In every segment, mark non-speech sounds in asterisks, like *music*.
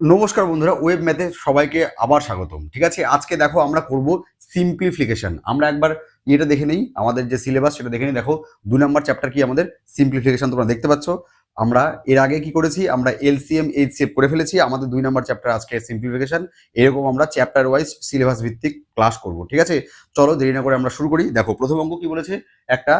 নমস্কার বন্ধুরা ওয়েব ম্যাথে সবাইকে আবার স্বাগতম। ঠিক আছে? আজকে দেখো আমরা করব সিম্পলিফিকেশন আমরা একবার এটা দেখে নেই, আমাদের যে সিলেবাস সেটা দেখে নিই। দেখো, দু নম্বর চ্যাপ্টার কি আমাদের? সিম্পলিফিকেশন তোমরা দেখতে পাচ্ছ। আমরা এর আগে কি করেছি? আমরা এলসিএম এইচসিএফ করে ফেলেছি। আমাদের দুই নম্বর চ্যাপ্টার আজকে সিম্পলিফিকেশন এরকম আমরা চ্যাপ্টার ওয়াইজ সিলেবাস ভিত্তিক ক্লাস করব। ঠিক আছে? চলো দেরি না করে আমরা শুরু করি। দেখো, প্রথম অঙ্ক কি বলেছে? একটা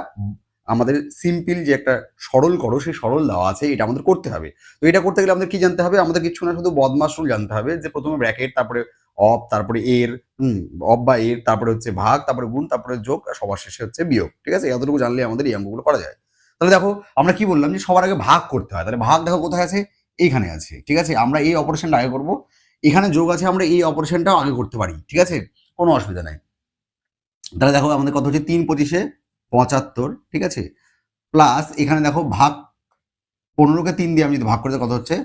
আমাদের সিম্পল যে একটা সরল করো, সেই সরল দেওয়া আছে, এটা আমাদের করতে হবে। তো এটা করতে গেলে আমাদের কি জানতে হবে? আমাদের কিছু না, শুধু বদমাস রুল জানতে হবে যে প্রথমে ব্র্যাকেট তারপরে অফ তারপরে এর অফ বা এর, তারপরে হচ্ছে ভাগ, তারপরে গুণ, তারপরে যোগ, আর সবার শেষে হচ্ছে বিয়োগ, ঠিক আছে? এতটুকু জানলে আমাদের এই অঙ্কগুলো করা যায়। তাহলে দেখো, আমরা কি বললাম যে সবার আগে ভাগ করতে হয়। তাহলে ভাগ দেখো কোথায় আছে? এইখানে আছে, ঠিক আছে? আমরা এই অপারেশনটা আগে করব। এখানে যোগ আছে, আমরা এই অপারেশনটাও আগে করতে পারি, ঠিক আছে? কোনো অসুবিধা নাই। তাহলে দেখো আমাদের কত হচ্ছে? তিন পঁচিশে পঁচাত্তর, ঠিক আছে? প্লাস এখানে দেখো ভাগ পনেরোকে তিন দিয়ে আমি যদি ভাগ করতে কত হচ্ছে?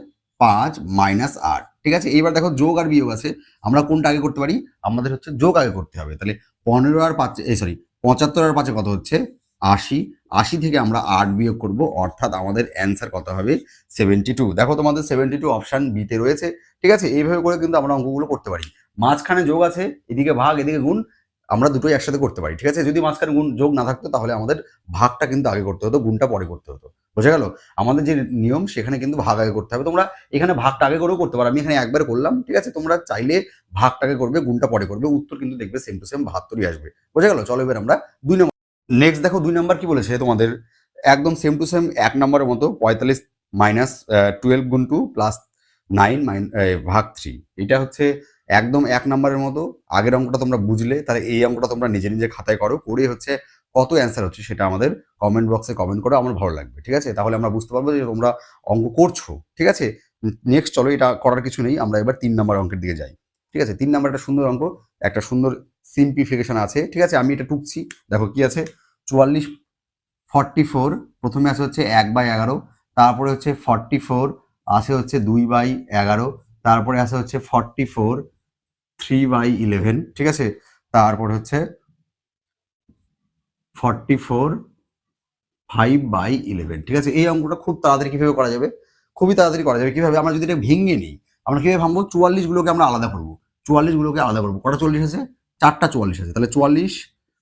পাঁচ মাইনাস আট, ঠিক আছে? এইবার দেখো যোগ আর বিয়োগ আছে, আমরা কোনটা আগে করতে পারি? আমাদের হচ্ছে যোগ আগে করতে হবে। তাহলে পনেরো আর পাঁচ এই সরি পঁচাত্তর আর পাঁচে কত হচ্ছে? আশি আশি থেকে আমরা আট বিয়োগ করব, অর্থাৎ আমাদের অ্যান্সার কত হবে? সেভেন্টি টু দেখো তোমাদের সেভেন্টি টু অপশান বিতে রয়েছে, ঠিক আছে? এইভাবে করে কিন্তু আমরা অঙ্কগুলো করতে পারি। মাঝখানে যোগ আছে, এদিকে ভাগ, এদিকে গুণ আমরা দুটোই একসাথে করতে পারি, ঠিক আছে? যদি মাঝখানে গুণ যোগ না থাকতো তাহলে আমাদের ভাগটা কিন্তু আগে করতে হতো, গুণটা পরে করতে হতো। বোঝা গেল? আমাদের যে নিয়ম সেখানে কিন্তু ভাগ আগে করতে হবে। তোমরা এখানে ভাগটা আগে করেও করতে পারো। আমি এখানে একবার করলাম, ঠিক আছে? তোমরা চাইলে ভাগটাকে করবে, গুণটা পরে করবে, উত্তর কিন্তু দেখবে সেম টু সেম বাহাত্তরই আসবে। বোঝা গেল? চলো এবার আমরা দুই নম্বর নেক্সট দেখো দুই নম্বর কি বলেছে তোমাদের? একদম সেম টু সেম এক নম্বরের মতো পঁয়তাল্লিশ মাইনাস টুয়েলভ গুণ টু প্লাস নাইন মাইন ভাগ থ্রি এটা হচ্ছে একদম এক নম্বরের মতো। আগের অঙ্কটা তোমরা বুঝলে, তাহলে এই অঙ্কটা তোমরা নিজে নিজে খাতায় করো করে হচ্ছে কত অ্যান্সার হচ্ছে সেটা আমাদের কমেন্ট বক্সে কমেন্ট করো, আমার ভালো লাগবে, ঠিক আছে? তাহলে আমরা বুঝতে পারব যে তোমরা অঙ্ক করছ, ঠিক আছে? নেক্সট চলো, এটা করার কিছু নেই, আমরা এবার তিন নম্বর অঙ্কের দিকে যাই, ঠিক আছে? তিন নম্বর একটা সুন্দর অঙ্ক, একটা সুন্দর সিম্পলিফিকেশন আছে, ঠিক আছে? আমি এটা টুকছি, দেখো কি আছে? চুয়াল্লিশ ফর্টি ফোর প্রথমে আছে হচ্ছে এক বাই এগারো, তারপরে হচ্ছে ফর্টি ফোর আসে হচ্ছে দুই বাই এগারো, তারপরে আসে হচ্ছে forty four three by eleven ঠিক আছে? তারপর হচ্ছে forty four five by eleven ঠিক আছে? এই অঙ্কটা খুব তাড়াতাড়ি কীভাবে করা যাবে? খুবই তাড়াতাড়ি করা যাবে। কীভাবে? আমরা যদি এটা ভেঙে নিই, আমরা কীভাবে ভাববো চুয়াল্লিশ গুলোকে আমরা আলাদা করব। চুয়াল্লিশ গুলোকে আলাদা করব। কটা চল্লিশ আছে? চারটা চুয়াল্লিশ আছে। তাহলে চুয়াল্লিশ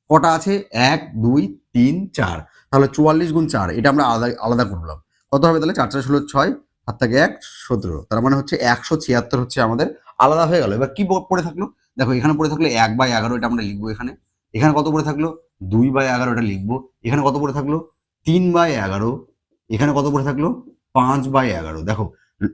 কটা আছে? এক, দুই, তিন, চার। তাহলে চুয়াল্লিশ গুণ চার, এটা আমরা আলাদা আলাদা করলাম। কত হবে তাহলে? চার চার, ষোলো, ছয় হাত থেকে এক, সতেরো। তার মানে হচ্ছে একশো ছিয়াত্তর হচ্ছে আমাদের আলাদা হয়ে গেল। এবার কি পড়ে থাকল? দেখো, এখানে পড়ে থাকল এক বাই এগারো এটা আমরা লিখব এখানে। এখানে কত পড়ে থাকল? দুই বাই এগারো এটা লিখব। এখানে কত পড়ে থাকল? তিন বাই এগারো। এখানে কত পড়ে থাকল? পাঁচ বাই এগারো। দেখো,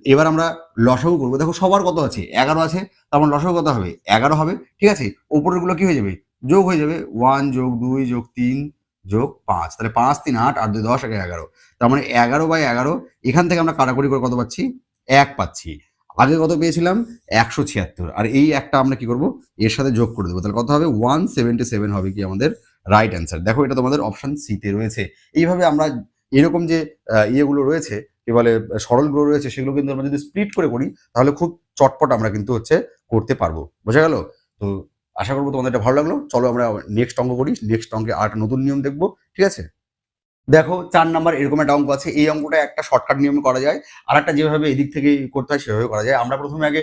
এবার আমরা লসাগু করব। দেখো, সবার কত আছে? এগারো আছে, তার মানে লসাগু কত হবে? এগারো হবে। ঠিক আছে? ওপরেরগুলো কি হয়ে যাবে? যোগ হয়ে যাবে। ওয়ান যোগ দুই যোগ তিন যোগ পাঁচ। তাহলে পাঁচ, তিন, আট আর দুই, দশ একে এগারো। তার মানে এগারো বাই এগারো। এখান থেকে আমরা কাটাকুটি করে কত পাচ্ছি? এক পাচ্ছি। আগে কত পেয়েছিলাম? একশো ছিয়াত্তর। আর এই একটা আমরা কি করব? এর সাথে যোগ করে দেবো। তাহলে কত হবে? ওয়ান সেভেন্টি সেভেন হবে কি আমাদের রাইট অ্যান্সার দেখো এটা তোমাদের অপশন সিতে রয়েছে। এইভাবে আমরা এরকম যে ইয়েগুলো রয়েছে, কি বলে, সরলগুলো রয়েছে সেগুলো কিন্তু আমরা যদি স্প্লিট করে করি, তাহলে খুব চটপট আমরা কিন্তু হচ্ছে করতে পারব। বোঝা গেল? তো আশা করব তোমাদের এটা ভালো লাগল। চলো আমরা নেক্সট অঙ্ক করি। নেক্সট অঙ্কে আর নতুন নিয়ম দেখব। ঠিক আছে? দেখো, চার নাম্বার এরকম একটা অঙ্ক আছে। এই অঙ্কটা একটা শর্টকাট নিয়মে করা যায় আর একটা যেভাবে এদিক থেকে করতে হয় সেভাবে করা যায়। আমরা প্রথমে আগে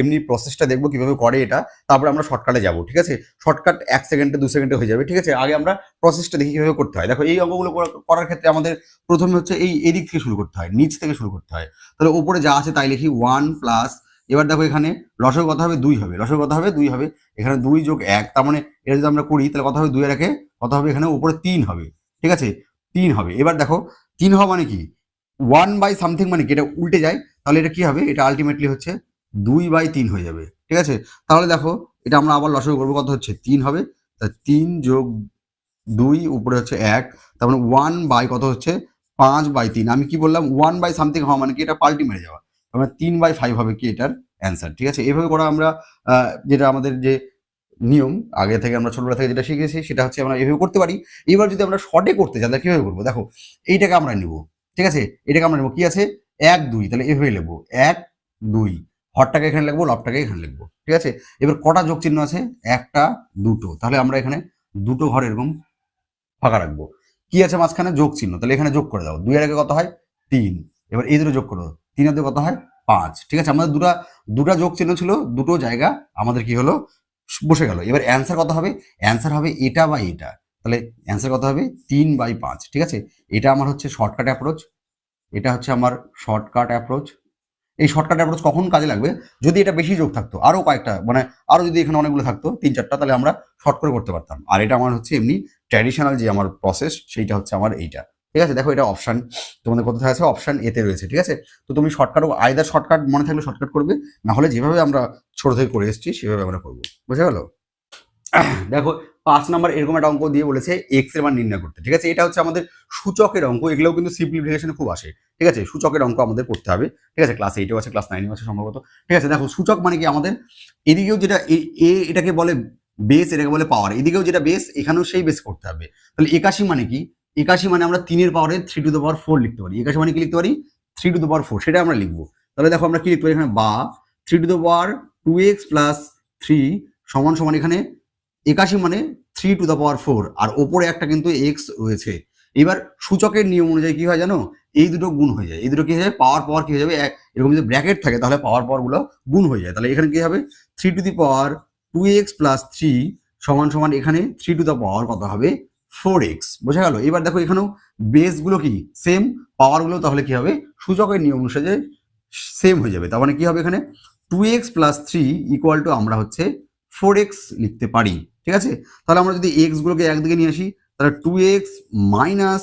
এমনি প্রসেসটা দেখব কীভাবে করে এটা, তারপরে আমরা শর্টকাটে যাব, ঠিক আছে? শর্টকাট এক সেকেন্ডে দু সেকেন্ডে হয়ে যাবে, ঠিক আছে? আগে আমরা প্রসেসটা দেখি কীভাবে করতে হয়। দেখো, এই অঙ্কগুলো করার ক্ষেত্রে আমাদের প্রথমে হচ্ছে এই এদিক থেকে শুরু করতে হয়, নিচ থেকে শুরু করতে হয়। তাহলে ওপরে যা আছে তাই লিখি ওয়ান প্লাস এবার দেখো এখানে লসের কথা হবে দুই হবে, লসের কথা হবে দুই হবে, এখানে দুই যোগ এক, তার মানে এটা যদি আমরা করি, তাহলে কথা হবে দুই রেখে কথা হবে এখানে উপরে তিন হবে, ঠিক আছে? তিন হবে। এবার দেখো, তিন হওয়া মানে কি? ওয়ান বাই সামথিং মানে কি? এটা উল্টে যায়, তাহলে এটা কি হবে? এটা আলটিমেটলি হচ্ছে দুই বাই তিন হয়ে যাবে। ঠিক আছে? তাহলে দেখো, এটা আমরা আবার লসক করব। কত হচ্ছে? তিন হবে। তা তিন যোগ দুই উপরে হচ্ছে এক। তার মানে ওয়ান বাই কত হচ্ছে? পাঁচ বাই তিন। আমি কি বললাম? ওয়ান বাই সামথিং হওয়া মানে কি? এটা পাল্টি মেরে যাওয়া। তার মানে তিন বাই ফাইভ হবে কি এটার অ্যান্সার ঠিক আছে? এভাবে করা আমরা যেটা আমাদের যে নিয়ম, আগে থেকে আমরা ছোটবেলা থেকে যেটা শিখেছি সেটা হচ্ছে আমরা এভাবে করতে পারি। এবার যদি আমরা শর্টে করতে চাই, তাহলে কীভাবে করব? দেখো, এইটাকে আমরা নিব, ঠিক আছে? এটাকে আমরা নেব কি আছে? এক, দুই, তাহলে এভাবে লিখব। এক, দুই, হরটাকে এখানে লিখব, লবটাকে এখানে লিখব, ঠিক আছে? এবার কটা যোগ চিহ্ন আছে? একটা, দুটো, তাহলে আমরা এখানে দুটো ঘর এরকম ফাঁকা রাখব। কি আছে মাঝখানে? যোগ চিহ্ন তাহলে এখানে যোগ করে দাও। দুই আগে কত হয়? তিন, এবার এই দুটো যোগ করে। দাও তিন এর কত হয়? পাঁচ, ঠিক আছে? আমাদের দুটা দুটা যোগ চিহ্ন ছিল, দুটো জায়গা, আমাদের কি হলো? বসে গেল। এবার অ্যান্সার কত হবে? অ্যান্সার হবে এটা বা এটা। তাহলে অ্যান্সার কত হবে? তিন বাই পাঁচ, ঠিক আছে? এটা আমার হচ্ছে শর্টকাট অ্যাপ্রোচ এটা হচ্ছে আমার শর্টকাট অ্যাপ্রোচ এই শর্টকাট অ্যাপ্রোচ কখন কাজে লাগবে? যদি এটা বেশি যোগ থাকতো আরও কয়েকটা মানে আরও যদি এখানে অনেকগুলো থাকতো, তিন চারটা, তাহলে আমরা শর্ট করে করতে পারতাম। আর এটা আমার হচ্ছে এমনি ট্র্যাডিশনাল যে আমার প্রসেস সেইটা হচ্ছে আমার এইটা। ঠিক আছে? দেখো এটা অপশান তোমাদের কোথায় আছে? অপশান এতে রয়েছে, ঠিক আছে? তো তুমি শর্টকাট আয়দার শর্টকাট মনে থাকলে শর্টকাট করবে না হলে যেভাবে আমরা ছোট থেকে করে এসেছি, সেভাবে আমরা করব। বুঝে গেল? *clears throat* দেখো, পাঁচ নাম্বার এরকম একটা অঙ্ক দিয়ে বলেছে এক্সের মান নির্ণয় করতে, ঠিক আছে? এটা হচ্ছে আমাদের সূচকের অঙ্ক, এগুলোও কিন্তু সিম্পলিফিকেশনে খুব আসে, ঠিক আছে? সূচকের অঙ্ক আমাদের করতে হবে, ঠিক আছে? ক্লাস এইটেও আছে ক্লাস নাইনেও আছে সম্ভবত, ঠিক আছে? দেখো, সূচক মানে কি আমাদের? এদিকেও যেটা এ এটাকে বলে বেস এটাকে বলে পাওয়ার এদিকেও যেটা বেস এখানেও সেই বেস করতে হবে। তাহলে একাশি মানে কি? একাশি মানে আমরা তিনের পাওয়ারে three to the power four লিখতে পারি। একাশি মানে কি লিখতে পারি? Three to the power four সেটা আমরা লিখব। তাহলে দেখো আমরা কি লিখতে পারি এখানে? বা three to the power two x plus three সমান সমান এখানে একাশি মানে three to the power four আর ওপরে একটা কিন্তু এক্স রয়েছে। এবার সূচকের নিয়ম অনুযায়ী কি হয় জানো? এই দুটো গুণ হয়ে যায়। এই দুটো কি হয়ে যাবে? পাওয়ার পাওয়ার কি হয়ে যাবে? এরকম যদি ব্র্যাকেট থাকে, তাহলে পাওয়ার পাওয়ারগুলো গুণ হয়ে যায়। তাহলে এখানে কি হবে? Three to the power two x plus three সমান সমান এখানে থ্রি টু দ্য পাওয়ার কত হবে? ফোর এক্স বোঝা গেল? এবার দেখো এখানেও বেসগুলো কি? সেম পাওয়ারগুলো তাহলে কি হবে? সূচকের নিয়ম অনুসারে সেম হয়ে যাবে। তার মানে কি হবে এখানে? Two x plus three equal to আমরা হচ্ছে ফোর এক্স লিখতে পারি। ঠিক আছে? তাহলে আমরা যদি এক্সগুলোকে একদিকে নিয়ে আসি, তাহলে two x minus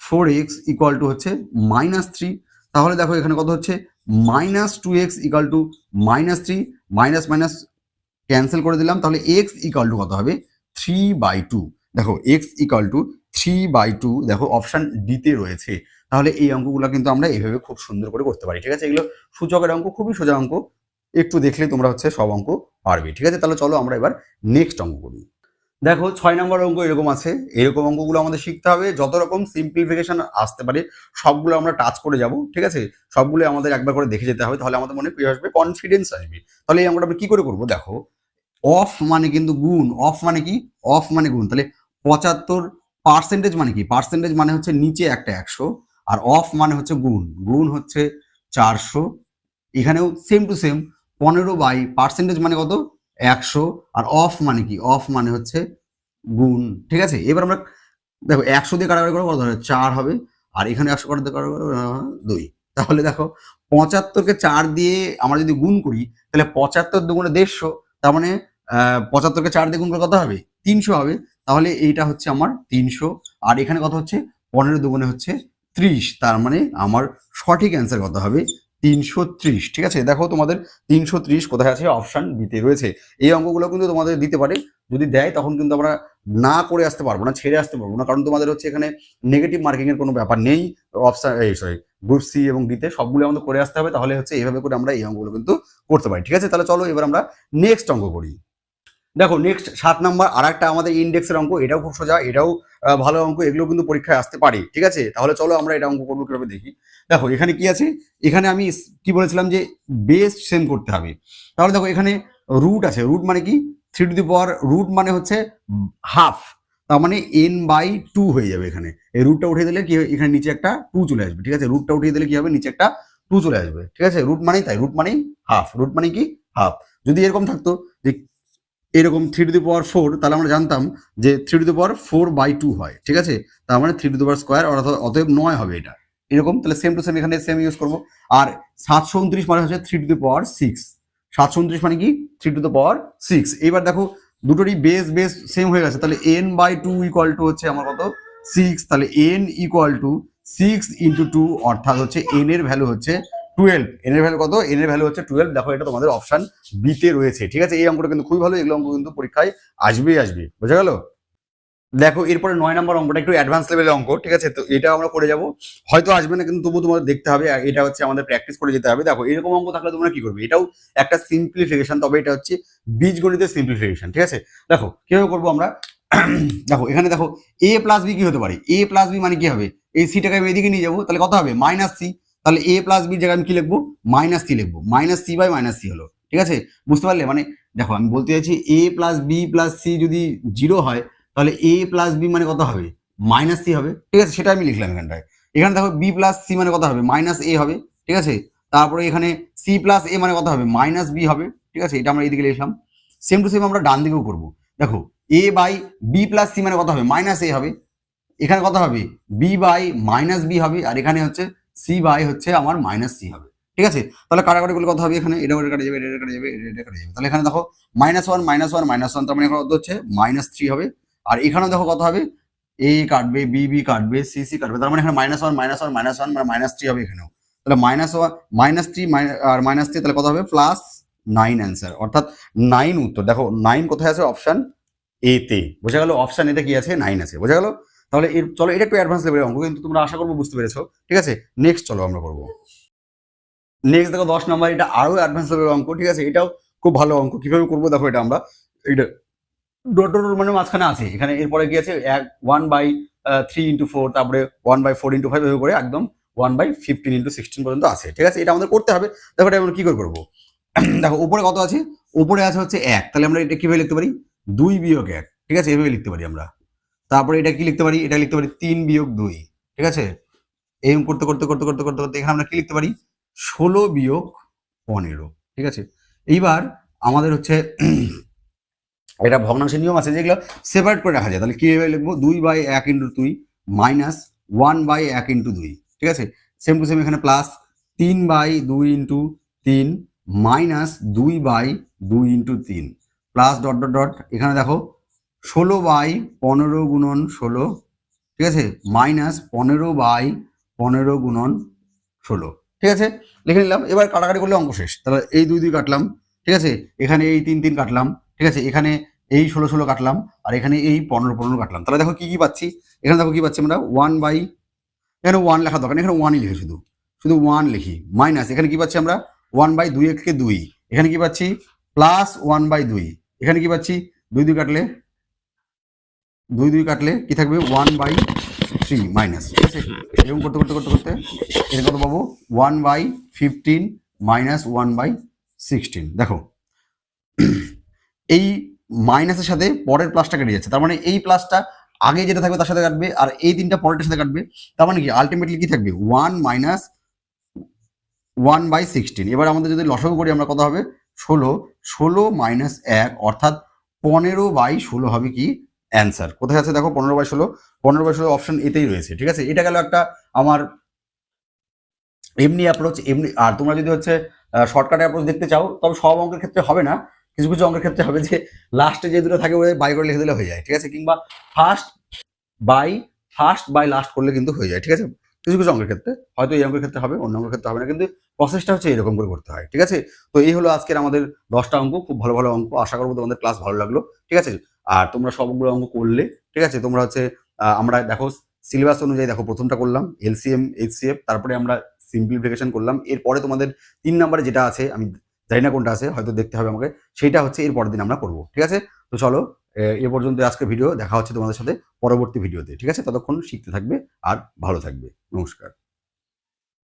four x equal to হচ্ছে মাইনাস থ্রি তাহলে দেখো এখানে কত হচ্ছে? Minus two x equal to minus three minus minus cancel করে দিলাম। তাহলে এক্স ইকুয়াল টু কত হবে? থ্রি বাই টু দেখো x equal to three by two দেখো অপশান ডিতে রয়েছে। তাহলে এই অঙ্কগুলো কিন্তু আমরা এইভাবে খুব সুন্দর করে করতে পারি, ঠিক আছে? এগুলো সূচকের অঙ্ক, খুবই সোজা অঙ্ক। একটু দেখলে তোমরা হচ্ছে সব অঙ্ক পারবে, ঠিক আছে? তাহলে চলো আমরা এবার নেক্সট অঙ্ক করি। দেখো, ছয় নম্বর অঙ্ক এরকম আছে। এরকম অঙ্কগুলো আমাদের শিখতে হবে। যত রকম সিম্পলিফিকেশন আসতে পারে, সবগুলো আমরা টাচ করে যাব, ঠিক আছে? সবগুলো আমাদের একবার করে দেখে যেতে হবে, তাহলে আমাদের মনে কি আসবে কনফিডেন্স আসবে। তাহলে এই অঙ্কটা আমরা কী করে করব? দেখো অফ মানে কিন্তু গুণ অফ মানে কি? অফ মানে গুণ। তাহলে পঁচাত্তর পার্সেন্টেজ মানে কি? পার্সেন্টেজ মানে হচ্ছে নিচে একটা একশো আর অফ মানে হচ্ছে গুণ। গুণ হচ্ছে চারশো। এখানেও সেম টু সেম পনেরো বাই পার্সেন্টেজ মানে কত? একশো। আর অফ মানে কি? অফ মানে হচ্ছে গুণ। ঠিক আছে? এবার আমরা দেখো, একশো দিয়ে কাটাকাটি করে কত হবে? চার হবে। আর এখানে একশো কাটাতে কাটাকাটি দুই। তাহলে দেখো পঁচাত্তরকে চার দিয়ে আমরা যদি গুণ করি, তাহলে পঁচাত্তর দুগুণে দেড়শো, তার মানে পঁচাত্তরকে চার দিয়ে গুণ করে কত হবে? তিনশো হবে। তাহলে এইটা হচ্ছে আমার তিনশো। আর এখানে কত হচ্ছে, পনেরো দুগুণে হচ্ছে ত্রিশ। তার মানে আমার সঠিক অ্যান্সার কত হবে? তিনশো ত্রিশ। ঠিক আছে? দেখো তোমাদের তিনশো ত্রিশ কোথায় আছে? অপশান দিতে রয়েছে। এই অঙ্কগুলো কিন্তু তোমাদের দিতে পারে। যদি দেয়, তখন কিন্তু আমরা না করে আসতে পারব না, ছেড়ে আসতে পারব না। কারণ তোমাদের হচ্ছে এখানে নেগেটিভ মার্কিং এর কোনো ব্যাপার নেই। অপশান এই সরি গ্রুপ সি এবং ডিতে সবগুলো আমাদের করে আসতে হবে। তাহলে হচ্ছে এইভাবে করে আমরা এই অঙ্কগুলো কিন্তু করতে পারি। ঠিক আছে? তাহলে চলো এবার আমরা নেক্সট অঙ্ক করি। দেখো নেক্সট সাত নাম্বার আর একটা আমাদের ইন্ডেক্সের অঙ্ক, এটাও খুব সোজা, এটাও ভালো অঙ্ক, এগুলো কিন্তু পরীক্ষায় আসতে পারে, ঠিক আছে? তাহলে চলো আমরা এটা অঙ্ক করব কীভাবে দেখি। দেখো, এখানে কি আছে? এখানে আমি কি বলেছিলাম যে বেস সেম করতে হবে। তাহলে দেখো, এখানে রুট আছে রুট মানে কি? Three to the power root মানে হচ্ছে হাফ তার মানে এন বাই টু হয়ে যাবে এখানে। এই রুটটা উঠিয়ে দিলে কি? এখানে নিচে একটা টু চলে আসবে, ঠিক আছে? রুটটা উঠিয়ে দিলে কি হবে? নিচে একটা টু চলে আসবে, ঠিক আছে? রুট মানেই তাই রুট মানেই হাফ রুট মানে কি? হাফ যদি এরকম থাকতো যে এরকম three to the power four তাহলে আমরা জানতাম যে three to the power four by two হয়, ঠিক আছে? তার মানে three to the power square অর্থাৎ অতএব নয় হবে এটা। এরকম, তাহলে সেম টু সেম এখানে সেম ইউজ করব। আর সাতশো উনত্রিশ মানে হচ্ছে three to the power six সাতশো উনত্রিশ মানে কি? Three to the power six এবার দেখো, দুটোরই বেস বেস সেম হয়ে গেছে। তাহলে n by two equal to হচ্ছে আমার কত? সিক্স তাহলে n equal to six into two অর্থাৎ হচ্ছে এন এর ভ্যালু হচ্ছে টুয়েলভ এন এর ভ্যালু কত? এন এর ভ্যালু হচ্ছে টুয়েলভ দেখো, এটা তোমাদের অপশন বিতে রয়েছে, ঠিক আছে? এই অঙ্কটা কিন্তু খুবই ভালো, এগুলো অঙ্ক কিন্তু পরীক্ষায় আসবেই আসবে, বোঝা গেল? দেখো, এরপরে নয় নম্বর অঙ্কটা একটু অ্যাডভান্স লেভেলের অঙ্ক, ঠিক আছে? তো এটা আমরা করে যাব। হয়তো আসবে না, কিন্তু তবু তোমাদের দেখতে হবে এটা হচ্ছে আমাদের প্র্যাকটিস করে যেতে হবে। দেখো, এরকম অঙ্ক থাকলে তোমরা কি করবে? এটাও একটা সিম্পলিফিকেশন তবে এটা হচ্ছে বীজগণিতের সিম্পলিফিকেশন ঠিক আছে? দেখো, কীভাবে করব আমরা? *clears throat* দেখো, এখানে দেখো এ প্লাস বি কি হতে পারে? এ প্লাস বি মানে কি হবে? এই সিটাকে আমি এদিকে নিয়ে যাব, তাহলে কত হবে? মাইনাস সি তাহলে এ প্লাস বি জায়গায় আমি কি লিখব? মাইনাস সি লিখব। Minus c by minus c হলো। ঠিক আছে? বুঝতে পারলে? মানে দেখো, আমি বলতে চাইছি a plus b plus c যদি জিরো হয়, তাহলে এ প্লাস বি মানে কত হবে? মাইনাস সি হবে। ঠিক আছে? সেটা আমি লিখলাম এখানটায়। এখানে দেখো বি প্লাস সি মানে কত হবে? মাইনাস এ হবে। ঠিক আছে? তারপরে এখানে সি প্লাস এ মানে কত হবে? মাইনাস বি হবে। ঠিক আছে? এটা আমরা এইদিকে লিখলাম। সেম টু সেম আমরা ডান দিকেও করব। দেখো a by b plus c মানে কত হবে? মাইনাস এ হবে। এখানে কত হবে? বি বাই মাইনাস বি হবে। আর এখানে হচ্ছে সি বাই হচ্ছে আমার মাইনাস সি হবে। ঠিক আছে? তাহলে কাটাকাটি করলে কত হবে এখানে? এটা ওটা কাটা যাবে, এটা কাটা যাবে, এটা কাটা যাবে। তাহলে এখানে দেখো minus one minus one minus one তার মানে কত হচ্ছে? মাইনাস থ্রি হবে। আর এখানেও দেখো কত হবে? এ কাটবে বি বি কাটবে সি সি কাটবে। তার মানে এখানে minus one minus one minus one মানে মাইনাস থ্রি হবে এখানেও। তাহলে মাইনাস ওয়ান মাইনাস থ্রি আর মাইনাস থ্রি তাহলে কত হবে? প্লাস নাইন অ্যান্সার অর্থাৎ নাইন উত্তর। দেখো নাইন কোথায় আছে? অপশন এ তে। বোঝা গেল অপশন এতে কি আছে? নাইন আছে। বোঝা গেল? তাহলে এর, চলো, এটা একটু অ্যাডভান্স লেভেলের অঙ্ক, কিন্তু তোমরা আশা করব বুঝতে পেরেছ। ঠিক আছে? নেক্সট চলো আমরা করব। নেক্সট দেখো, দশ নম্বর, এটা আরও অ্যাডভান্স লেভেলের অঙ্ক, ঠিক আছে? এটাও খুব ভালো অঙ্ক। কীভাবে করব দেখো এটা আমরা। এটা ডট ডট মানে মাঝখানে আছে। এখানে এরপরে কি আছে? এক one by three into four তারপরে one by four into five করে একদম one by fifteen into sixteen পর্যন্ত আছে। ঠিক আছে? এটা আমাদের করতে হবে। দেখো এটা আমরা কি করে করব? *clears throat* দেখো, উপরে কত আছে? উপরে আছে হচ্ছে এক। তাহলে আমরা এটা কীভাবে লিখতে পারি? দুই বিয়োগ এক। ঠিক আছে? এভাবে লিখতে পারি আমরা। তারপরে এটা কি লিখতে পারি? এটা লিখতে পারি তিন বিয়োগ দুই। ঠিক আছে? এই করতে করতে করতে করতে করতে করতে এখানে আমরা কি লিখতে পারি? ষোলো বিয়োগ পনেরো। ঠিক আছে? এইবার আমাদের হচ্ছে *clears throat* এটা ভগ্নাংশের নিয়ম আছে, যেগুলো সেপারেট করে রাখা যায়। তাহলে কীভাবে লিখব? দুই বাই এক ইন্টু দুই মাইনাস ওয়ান বাই এক ইন্টু দুই। ঠিক আছে? সেম টু সেম এখানে প্লাস তিন বাই দুই ইন্টু তিন মাইনাস দুই বাই দুই ইন্টু তিন। প্লাস ডট ডট ডট এখানে দেখো ষোলো বাই পনেরো গুণন ষোলো, ঠিক আছে? মাইনাস পনেরো বাই পনেরো গুণন ষোলো, ঠিক আছে? লিখে নিলাম। এবার কাটাকাটি করলে অঙ্ক শেষ। তাহলে এই দুই দুই কাটলাম, ঠিক আছে? এখানে এই তিন তিন কাটলাম, ঠিক আছে? এখানে এই ষোলো ষোলো কাটলাম, আর এখানে এই পনেরো পনেরো কাটলাম। তাহলে দেখো কি কি পাচ্ছি? এখানে দেখো কি পাচ্ছি আমরা? ওয়ান বাই এখানে ওয়ান লেখা দরকার এখানে ওয়ানই লিখি শুধু। শুধু ওয়ান লিখি। মাইনাস এখানে কি পাচ্ছি আমরা? ওয়ান বাই দুই এককে দুই। এখানে কি পাচ্ছি? প্লাস ওয়ান বাই দুই। এখানে কি পাচ্ছি? দুই দুই কাটলে দুই দুই কাটলে কি থাকবে? ওয়ান বাই থ্রি মাইনাস ঠিক আছে? এরকম করতে করতে করতে করতে এটা কত পাবো? One by fifteen minus one by sixteen দেখো, এই মাইনাসের সাথে পরের প্লাসটা কেটে যাচ্ছে। তার মানে এই প্লাসটা আগে যেটা থাকবে তার সাথে কাটবে, আর এই তিনটা পরেরটার সাথে কাটবে। তার মানে কি? আলটিমেটলি কি থাকবে? One minus one by sixteen এবার আমাদের যদি লসগু করি আমরা কত হবে? ষোলো। ষোলো মাইনাস এক, অর্থাৎ পনেরো বাই ষোলো হবে কি? অ্যান্সার কোথায় আছে দেখো? পনেরো বাই ষোলো। পনেরো বাই ষোলো অপশন এতেই রয়েছে, ঠিক আছে? এটা গেল একটা আমার এমনি অ্যাপ্রোচ এমনি, আর তোমরা যদি হচ্ছে শর্টকাট অ্যাপ্রোচ দেখতে চাও, তবে সব অঙ্কের ক্ষেত্রে হবে না। কিছু কিছু অঙ্কের ক্ষেত্রে হবে যে লাস্টে যে দুটো থাকে ওই বাই করে লিখে দিলে হয়ে যায়, ঠিক আছে? কিংবা first by first by last করলে কিন্তু হয়ে যায়, ঠিক আছে? কিছু কিছু অঙ্কের ক্ষেত্রে। হয়তো এই অঙ্কের ক্ষেত্রে হবে, অন্য অঙ্কের ক্ষেত্রে হবে না, কিন্তু প্রসেসটা হচ্ছে এরকম করে করতে হয়, ঠিক আছে? তো এই হলো আজকের আমাদের দশটা অঙ্ক, খুব ভালো ভালো অঙ্ক। আশা করব তোমাদের ক্লাস ভালো লাগল, ঠিক আছে? আর তোমরা সবগুলো অঙ্ক করলে, ঠিক আছে? তোমরা হচ্ছে আমরা দেখো সিলেবাস অনুযায়ী দেখো প্রথমটা করলাম এলসিএম এইচসিএফ তারপরে আমরা সিম্পলিফিকেশন করলাম। এরপরে তোমাদের তিন নম্বরে যেটা আছে, আমি জানি না কোনটা আছে, হয়তো দেখতে হবে আমাকে সেইটা হচ্ছে এর পরের দিন আমরা করব, ঠিক আছে? তো চলো, এ- এ পর্যন্ত আজকে ভিডিও দেখা হচ্ছে তোমাদের সাথে পরবর্তী ভিডিওতে ঠিক আছে? ততক্ষণ শিখতে থাকবে আর ভালো থাকবে। নমস্কার।